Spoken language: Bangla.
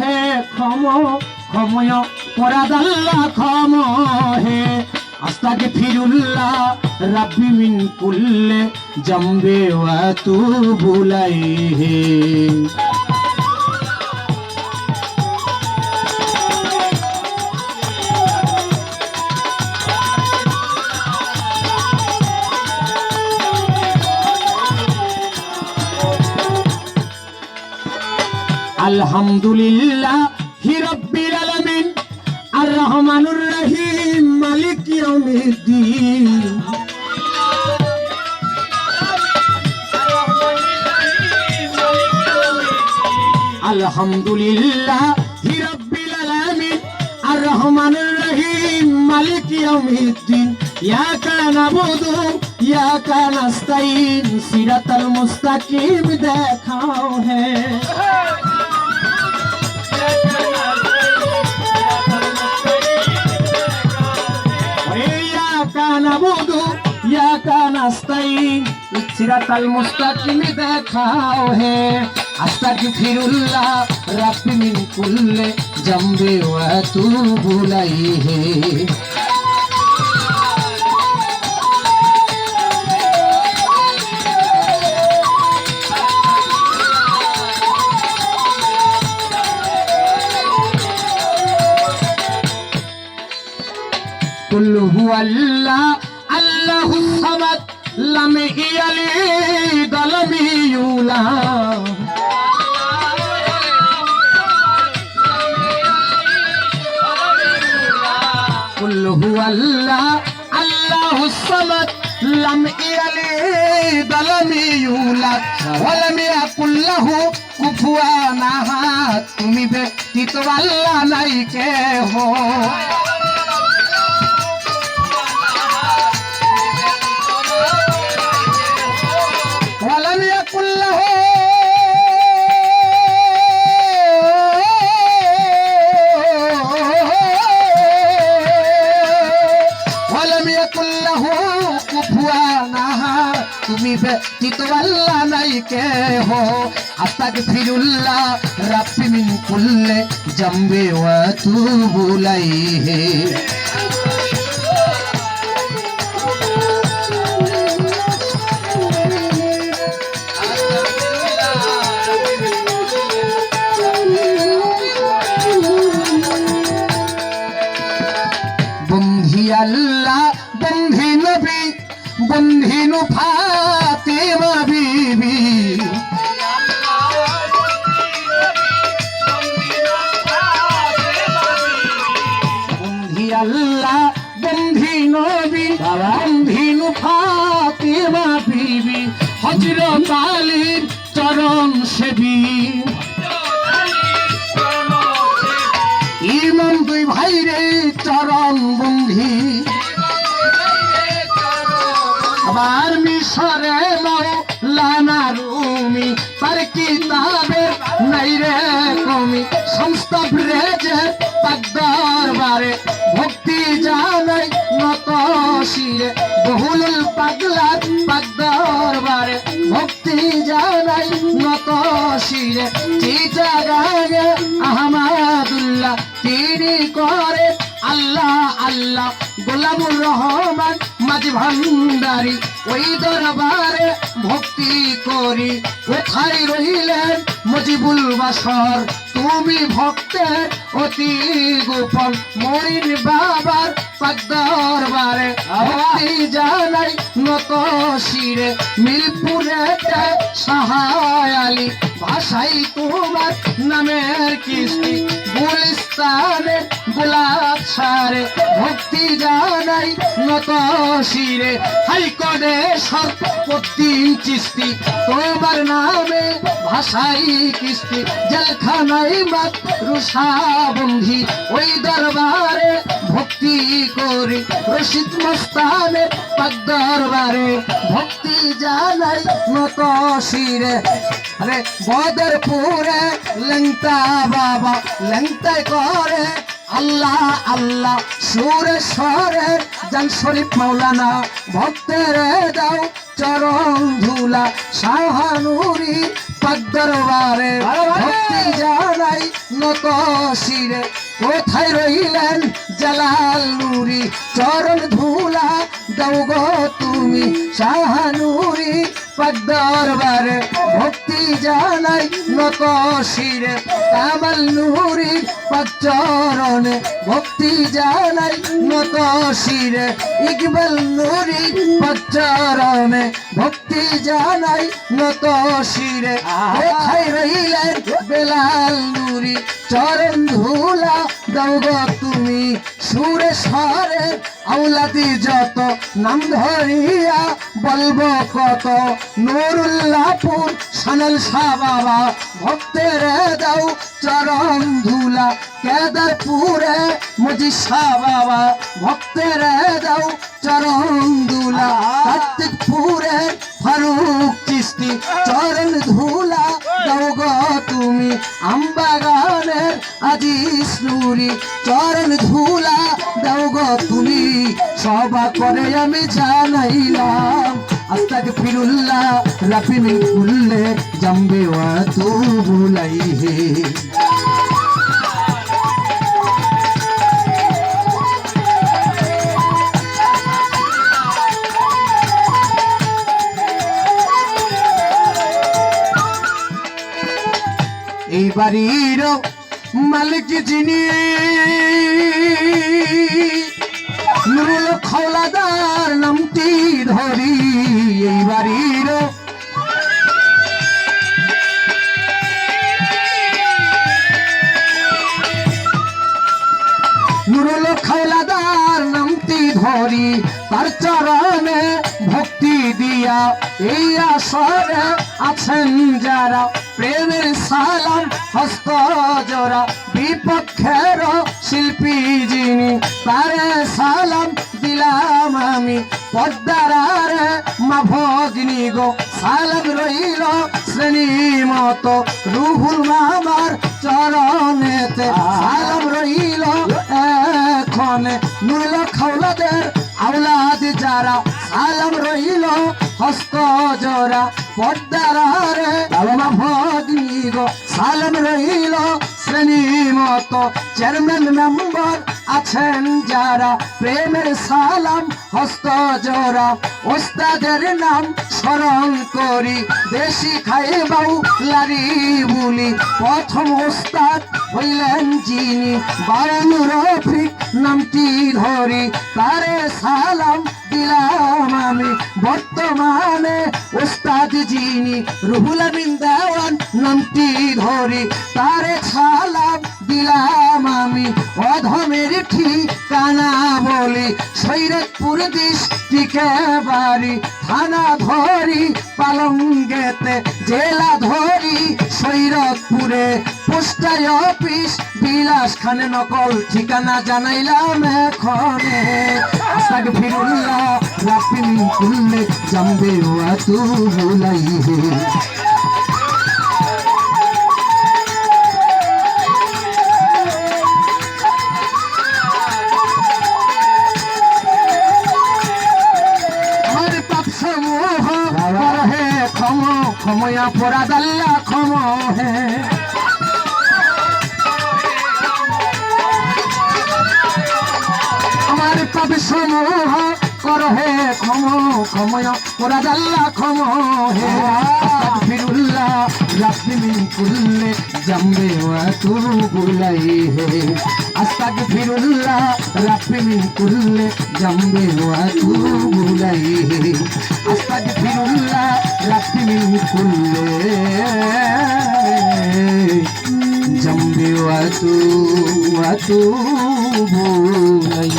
হে ক্ষম, ক্ষময় পরাদাল্লা ক্ষম হে। আস্তাকে ফিরুল্লাহ, রাব্বি মিন কুল্লে জম্বে ওয়া তু বুলাই হে আলহামদুলিল্লাহ হিরব্বিল আলামিন আর রহমানুর রহিম, মালিক ইয়াউমিদ্দিন। আলহামদুলিল্লাহ হিরব্বিল আলামিন আর রহমানুর রহিম, মালিক ইয়াউমিদ্দিন। ইয়াকা নাবুদু, ইয়াকা নাস্তাইন সিরাতাল মুস্তাকিম দেখাও হে। নাবুদু ইয়াকা নাস্তাইন ইচ্ছিরাতাল মুস্তাকিম দেখাও হে। আস্তাকি ফিরুল্লাহ, রাব্বি মিন কুল্লে জামবে ওয়া তুবুলাইহি আল্লাহ আল্লাহ সামাদ, লামে ইয়ালি দলমি ইউলা। কুল হুয়া আল্লাহ আল্লাহ সামাদ, লাম ইয়ালি দলমি ইউলা। ওয়ালাম ইয়াকুল লাহু কুফুয়ান তুমি ব্যক্তিত্ব আল্লাহ নাই কেহ। তুমি ব্যতীত আল্লাহ নাই কেহ। আস্তাগফিরুল্লাহ রাব্বি মিন কুল্লে জামবে ওয়া তুবু ইলাইহি বন্ধি আল্লাহ, বন্ধি নবী, বন্ধি নু ফাতেমা বিবি। নাই রে কমি সংস্থা ব্রেজে পাক দরবারে ভক্তি জানাই নত শিরে বহুল পাগলার পাক দরবারে ভক্তি জানাই নত শিরে চিটা গাগে আহমাদুল্লাহ তিনি করে। আল্লাহ আল্লাহ, গোলামুর রহমান মাঝি ভান্ডারি, ওই দরবারে ভক্তি করি। কোথায় রহিলেন মজিবুল বাসর? তুমি ভক্তের অতি গোপন। মরিন বাবার দরবারে ভক্তি জানাই নত শিরে। মিরপুরে সহায় আলী ভাষাই তোমার নামের কিস্তি, গুলিস্তানে গোলাপ সারে, ভক্তি জানাই নত শিরে। হাইকোর্টে সর্বপত্তি চিস্তি, তোমার নামে ভাষাই কিস্তি। জেলখানাই মাত রুষা বন্ধি ওই দরবারে ভক্তি করি। রশিদ মস্তানে পাক দরবারে ভক্তি জানাই নত শিরে। আরে বদরপুরে লঙ্কা বাবা লঙ্কায় করে। আল্লাহ আল্লাহ সুরে সরে জান শরীফ মাওলানা ভক্তের দাও চরম ধুলা শাহানুরি পাক দরবারে। ভক্তি জানাই নত শিরে। কোথায় রইলেন জালাল নুরি? চরণ ধুলা দাও গো তুমি শাহানুরি পাক ভক্তি জানাই নত শিরে কামাল নুরি পাক চরণে ভক্তি জানাই নত শিরে ইকবাল নুরি পাক ভক্তি জানাই নত শিরে কোথায় রইলেন বেলাল নুরি, চরণ ধুলা দাও তুমি, সুরে সরে আউলাদি যত নাম ধরিয়া বলব কত? নুরুল্লাহপুর সানাল শাহ বাবা ভক্তের দাও চরণ ধুলা। কেদারপুরে মজি শাহ বাবা ভক্তের দাও চরণ ধুলা। কার্তিকপুরে ফারুক চিস্তি চরণ ধুলা দাও গো তুমি আমবাগানের আজিস নুরি। চরণ ধুলা দাও গো তুমি, সবা করে আমি জানাইলাম। আস্তাক ফিরুল্লাহ রাফিনি খুললে জম্বে ওয়া তু ভুলাই বাড়ির মালিক যিনি, নুরুল খৌলাদার নামটি ধরি এই বাড়ির। নুরুল খৌলাদার নামটি ধরি, তার চরণে ভক্তি দিয়া এই আসরে আছেন যারা। প্রেমের সালাম হস্ত জোড়া বিপক্ষের শিল্পী যিনি, তারে সালাম দিলাম আমি। পদ্মারারে মা ভগিনী গো, সালাম রইল শ্রেণি মতো। রুহুল মামার চরণেতে সালাম রইল এখনে। নুরল খাওলাদের আওলাদ যারা, সালাম রইল হস্ত জোড়া। পদ্মারারে মা ভগিনী গো সালাম রইল শ্রেণি মতো চেয়ারম্যান মেম্বার আছেন যারা। প্রেমের সালাম হস্ত জোড়া ওস্তাদের নাম স্মরণ করি। দেশি খাই বাউ লারি বলি। প্রথম ওস্তাদ হইলেন যিনি। বারণ রফিক নামটি ধরি। তারে সালাম দিলাম আমি। বর্তমানে ওস্তাদ যিনি রুহুল আমিন নামটি ধরি, তারে সালাম দিলাম আমি। অধমের ঠিকানা বলি সৈরতপুর ডিস্ট্রিক্টে বাড়ি। থানা ধরি পালঙ্গেতে, জেলা ধরি সৈরতপুরে। পোস্টাই অফিস বিলাস খানে নকল ঠিকানা জানাইলাম এখনে। আসাক ফিরুল্লাহ রাপিন কুল্লে জম্বে ওয়া তু বুলাই হে। আমার পাপ সমূহ হে ক্ষম ক্ষম হে। আমার পাপ সমূহ কর হে ক্ষম ক্ষময়া পরাদাল্লা ক্ষম হে ফিরুল্লাহ রাসমিন কুল্লে জম্বে ওয়া তুরু গুলাই হে। আস্তাক ফিরুল্লাহ রাসমিন কুল্লে জম্বে ওয়া তুরু গুলাই হে। আস্তাক ফিরুল্লাহ রাসমিন কুল্লে জম্বে তু তু গুলাই